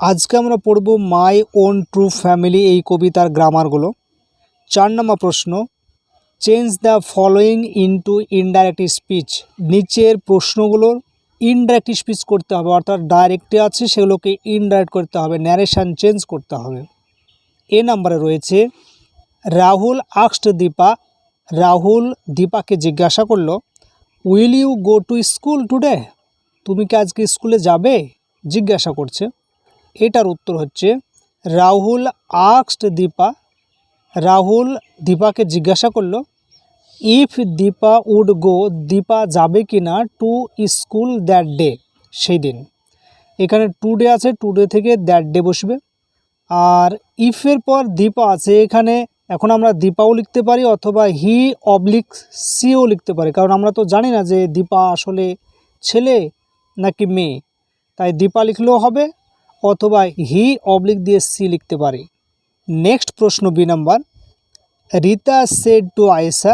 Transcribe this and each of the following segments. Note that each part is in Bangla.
আজকে আমরা পড়ব মাই ওন ট্রু ফ্যামিলি এই কবিতার গ্রামারগুলো। চার নম্বর প্রশ্ন, change the following into indirect speech. নিচের প্রশ্নগুলোর ইনডাইরেক্ট স্পিচ করতে হবে, অর্থাৎ ডাইরেক্টে আছে সেগুলোকে ইনডাইরেক্ট করতে হবে, ন্যারেশান চেঞ্জ করতে হবে। এ নাম্বারে রয়েছে, রাহুল আক্সড দীপা, রাহুল দীপাকে জিজ্ঞাসা করল will you go to school today তুমি কি আজকে স্কুলে যাবে? জিজ্ঞাসা করছে। এটার উত্তর হচ্ছে রাহুল আক্সড দীপা। রাহুল দীপাকে জিজ্ঞাসা করল, if Dipa would go, Dipa যাবে কি না টু স্কুল দ্যাট ডে? সেই দিন। এখানে টু ডে আছে টু ডে থেকে দ্যাট ডে বসবে। আর ইফের পর দীপা আছে এখানে, এখন আমরা দীপাও লিখতে পারি অথবা হি অবলিক সিও লিখতে পারি। কারণ আমরা তো জানি না যে দীপা আসলে ছেলে নাকি মেয়ে। তাই দীপা লিখলেও হবে অথবা হি অবলিক দিয়ে সি লিখতে পারি। নেক্সট প্রশ্ন B number. Rita said to Ayesha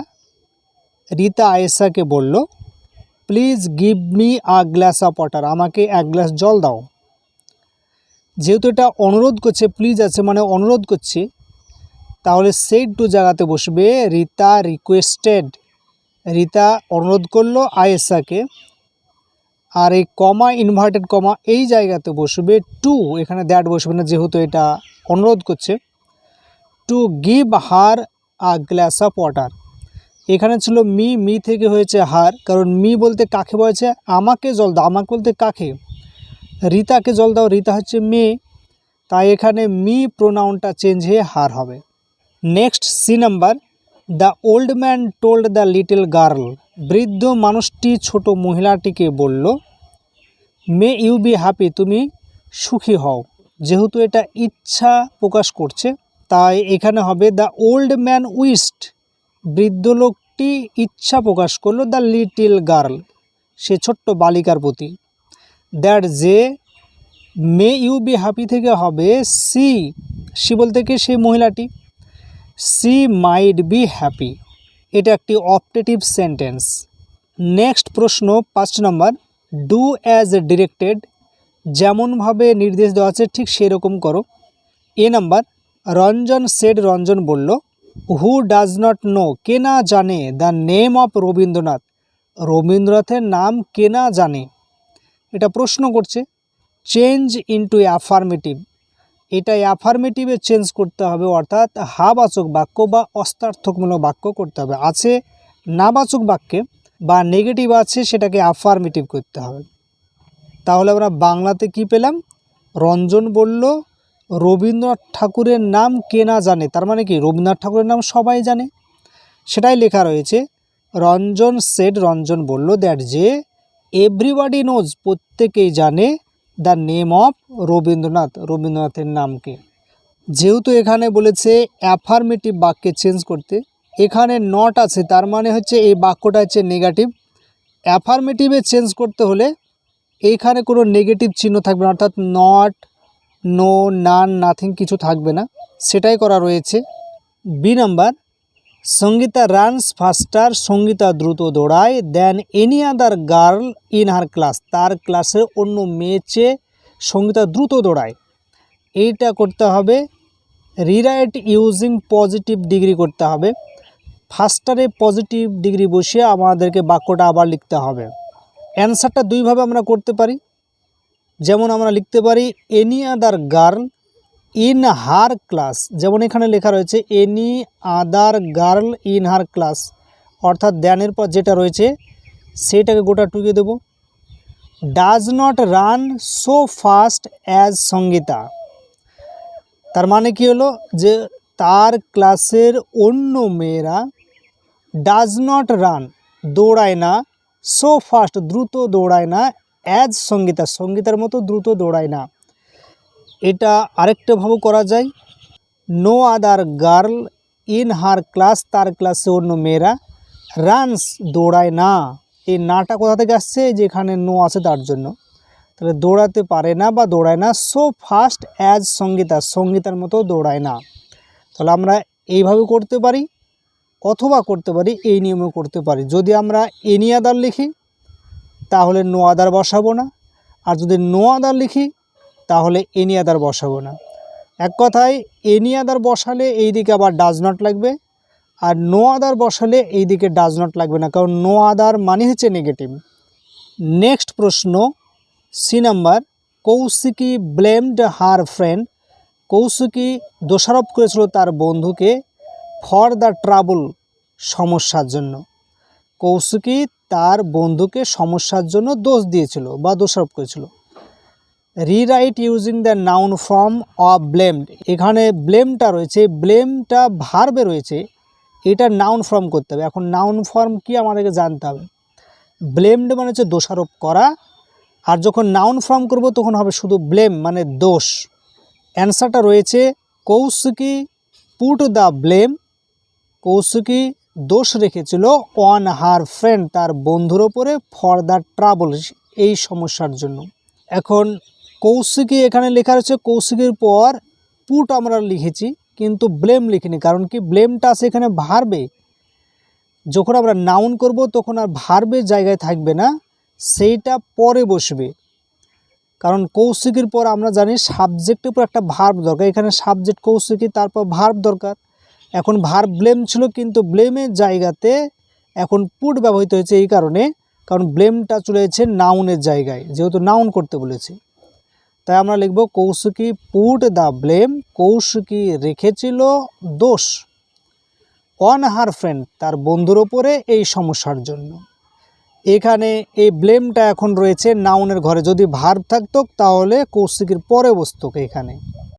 Rita আয়েশাকে বলল please give me a glass of water আমাকে এক গ্লাস জল দাও। যেহেতু এটা অনুরোধ করছে প্লিজ আছে মানে অনুরোধ করছে, তাহলে সেড টু জায়গাতে বসবে, রিতা রিকোয়েস্টেড রিতা অনুরোধ করল আয়েশাকে আর এই কমা ইনভার্টেড কমা, এই জায়গাতে বসবে টু এখানে দ্যাট বসবে না, যেহেতু এটা অনুরোধ করছে। To give her a glass of water এখানে ছিল মি মি থেকে হয়েছে হার কারণ মি বলতে কাকে বলেছে? আমাকে জল দাও। আমাকে বলতে কাকে? রিতাকে জল দাও। রিতা হচ্ছে মেয়ে। তাই এখানে মি প্রোনাউনটা চেঞ্জ হয়ে হার হবে। Next C number the old man told the little girl বৃদ্ধ মানুষটি ছোট মহিলাটিকে বলল মে ইউ বি হ্যাপি তুমি সুখী হও। যেহেতু এটা ইচ্ছা প্রকাশ করছে, তাই এখানে হবে দ্য ওল্ড ম্যান উইস্ট। বৃদ্ধ লোকটি ইচ্ছা প্রকাশ করল, দ্য লিটিল গার্ল, সে ছোট্ট বালিকার প্রতি। দ্যাট যে মে ইউ বি হ্যাপি থেকে হবে, সি সি বলতে কি সেই মহিলাটি? She might be happy. এটা একটি অপটেটিভ সেন্টেন্স। নেক্সট প্রশ্ন, পাঁচ নম্বর ডু অ্যাজ ডিরেক্টেড যেমনভাবে নির্দেশ দেওয়া আছে, ঠিক সেরকম করো। A number, Ranjan said Ranjan বলল হু ডাজ নট নো কে না জানে? The name of Rabindranath. রবীন্দ্রনাথের নাম কে না জানে? এটা প্রশ্ন করছে। চেঞ্জ ইনটু অ্যাফার্মেটিভ এটা অ্যাফার্মেটিভে চেঞ্জ করতে হবে, অর্থাৎ হাবাচক বাক্য বা অস্তার্থকমূলক বাক্য করতে হবে। আছে নাবাচক বাক্যে বা নেগেটিভ আছে, সেটাকে অ্যাফার্মেটিভ করতে হবে। তাহলে আমরা বাংলাতে কি পেলাম? রঞ্জন বলল, রবীন্দ্রনাথ ঠাকুরের নাম কে না জানে? তার মানে কি? রবীন্দ্রনাথ ঠাকুরের নাম সবাই জানে। সেটাই লেখা রয়েছে, রঞ্জন সেড রঞ্জন বলল দ্যাট যে এভরিবাডি নোজ প্রত্যেকেই জানে দ্য নেম অফ রবীন্দ্রনাথ, রবীন্দ্রনাথের নামকে যেহেতু এখানে বলেছে অ্যাফার্মেটিভ বাক্যে চেঞ্জ করতে, এখানে নট আছে, তার মানে হচ্ছে এই বাক্যটা হচ্ছে নেগেটিভ অ্যাফার্মেটিভে চেঞ্জ করতে হলে এইখানে কোনো নেগেটিভ চিহ্ন থাকবে না, অর্থাৎ নট নো নান নাথিং কিছু থাকবে না। সেটাই করা রয়েছে। B number Sangita runs faster Sangita দ্রুত দৌড়ায় than any other girl in her class তার ক্লাসে অন্য মেয়ে চেয়ে সঙ্গীতা দ্রুত দৌড়ায়। এইটা করতে হবে রিরাইট ইউজিং পজিটিভ ডিগ্রি করতে হবে। ফাস্টারে পজিটিভ ডিগ্রি বসিয়ে আমাদেরকে বাক্যটা আবার লিখতে হবে। অ্যান্সারটা দুইভাবে আমরা করতে পারি। যেমন আমরা লিখতে পারি any other girl in her class যেমন এখানে লেখা রয়েছে any other girl in her class অর্থাৎ দেনের পর যেটা রয়েছে, সেটাকে গোটা টুকে দেব। Does not run so fast as Sangita. তার মানে কি হলো? যে তার ক্লাসের অন্য মেয়েরা ডাজ নট রান দৌড়ায় না সো ফাস্ট দ্রুত দৌড়ায় না অ্যাজ সঙ্গীতা। সঙ্গীতার মতো দ্রুত দৌড়ায় না। এটা আরেকটাভাবে করা যায়। No other girl in her class তার ক্লাসে অন্য মেয়েরা রানস দৌড়ায় না। এই নাটা কোথা থেকে আসছে? যেখানে নো আছে তার জন্য। তাহলে দৌড়াতে পারে না বা দৌড়ায় না। সো ফাস্ট অ্যাজ সঙ্গীতা, সঙ্গীতার মতো দৌড়ায় না। তাহলে আমরা এইভাবে করতে পারি অথবা করতে পারি, এই নিয়মে করতে পারি। যদি আমরা এনি আদার লিখি, তাহলে নো আদার বসাবো না। আর যদি নো আদার লিখি তাহলে এনি আদার বসাবো না। এক কথায় এনি আদার বসালে এই দিকে আবার ডাজ নট লাগবে, আর নো আদার বসালে এই দিকে ডাজ নট লাগবে না, কারণ নো আদার মানে হচ্ছে নেগেটিভ নেক্সট প্রশ্ন C number Kaushiki blamed her friend Kaushiki দোষারোপ করেছিল তার বন্ধুকে ফর দ্য ট্রাবল সমস্যার জন্য। কৌশিকী তার বন্ধুকে সমস্যার জন্য দোষ দিয়েছিল বা দোষারোপ করেছিল। Rewrite using the noun form of blamed এখানে ব্লেমটা রয়েছে ব্লেমটা ভার্বে রয়েছে, এটা নাউন ফর্ম করতে হবে। এখন নাউন ফর্ম কি আমাদেরকে জানতে হবে? ব্লেমড মানে হচ্ছে দোষারোপ করা, আর যখন নাউন ফর্ম করব তখন হবে শুধু ব্লেম মানে দোষ। অ্যান্সারটা রয়েছে, Kaushiki put the blame Kaushiki দোষ রেখেছিল অন হার ফ্রেন্ড তার বন্ধুর ওপরে ফর দ্য ট্রাবল এই সমস্যার জন্য। এখন কৌশিকী এখানে লেখা রয়েছে, কৌশিকীর পর পুট আমরা লিখেছি, কিন্তু ব্লেম লিখিনি, কারণ কি ব্লেমটা এখানে ভারবে। যখন আমরা নাউন করব, তখন আর ভার্বের জায়গায় থাকবে না, সেইটা পরে বসবে। কারণ কৌশিকীর পর আমরা জানি সাবজেক্টের উপর একটা ভার্ব দরকার, এখানে সাবজেক্ট কৌশিকী, তারপর ভার্ব দরকার। এখন ভার্ব ব্লেম ছিল, কিন্তু ব্লেমের জায়গাতে এখন পুট ব্যবহৃত হয়েছে এই কারণে, কারণ ব্লেমটা চলে নাউনের জায়গায়, যেহেতু নাউন করতে বলেছে। তাই আমরা লিখব Kaushiki put the blame, Kaushiki রেখেছিল দোষ। অন হার ফ্রেন্ড, তার বন্ধুর ওপরে এই সমস্যার জন্য। এখানে এই ব্লেমটা এখন রয়েছে, নাউনের ঘরে যদি ভার্ব থাকতো, তাহলে কৌশিকীর পরে বসত এখানে।